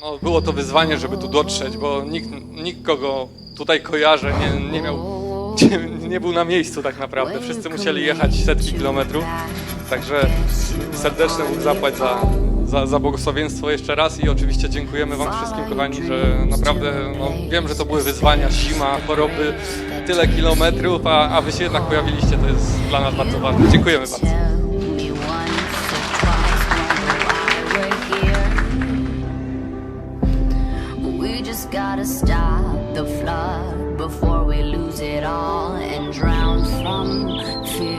No, było to wyzwanie, żeby tu dotrzeć, bo nikt, nikt kogo tutaj kojarzę, nie, nie miał, nie, nie był na miejscu tak naprawdę. Wszyscy musieli jechać setki kilometrów, także serdeczny Bóg zapłać za, za, za błogosławieństwo jeszcze raz i oczywiście dziękujemy Wam wszystkim, kochani, że naprawdę, no, wiem, że to były wyzwania, zima, choroby, tyle kilometrów, a, a Wy się jednak pojawiliście, to jest dla nas bardzo ważne. Dziękujemy bardzo. Gotta stop the flood before we lose it all and drown from fear.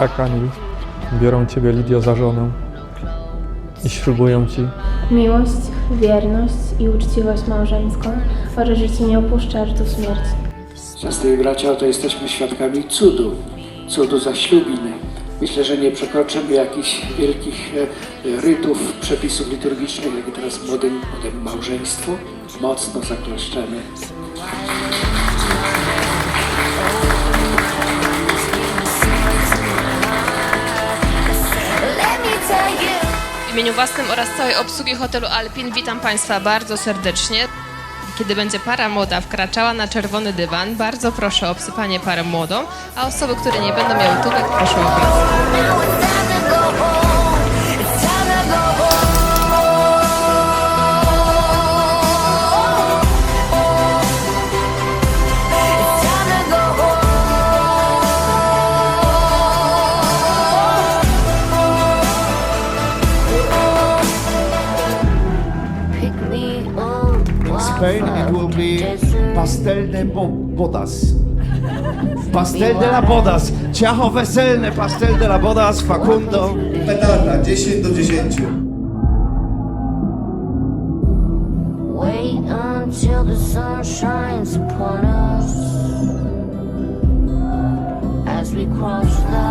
Ja, Kamil, biorą Ciebie, Lidio, za żonę i ślubuję Ci Miłość, wierność i uczciwość małżeńską oraz, że Cię nie opuszczę aż do śmierci. Siostry i bracia, oto jesteśmy świadkami cudu, cudu zaślubiny. Myślę, że nie przekroczymy jakichś wielkich e, rytów, przepisów liturgicznych, jak i teraz młodym, młodym małżeństwu. Mocno zaklaszczemy. Imieniu własnym oraz całej obsługi hotelu Alpin witam Państwa bardzo serdecznie. Kiedy będzie para młoda wkraczała na czerwony dywan, bardzo proszę o obsypanie parę młodą, a osoby, które nie będą miały tubek, proszę o obraz. Spain it will be pastel de bo- bodas. Pastel de la bodas. Ciacho weselne, pastel de la bodas, Facundo. Petarda 10 do 10. Wait until the sun shines upon us as we cross the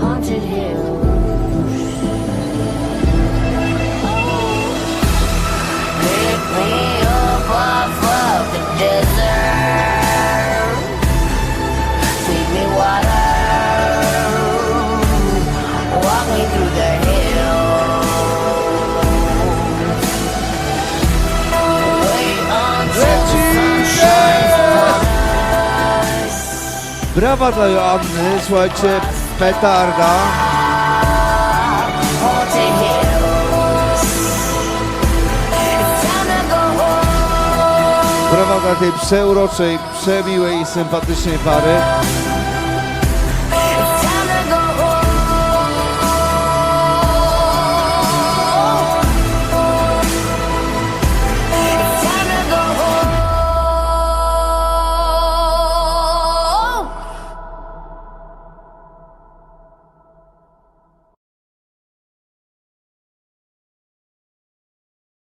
haunted hills. Brawa dla Joanny, słuchajcie, petarda. Brawa dla tej przeuroczej, przemiłej i sympatycznej pary.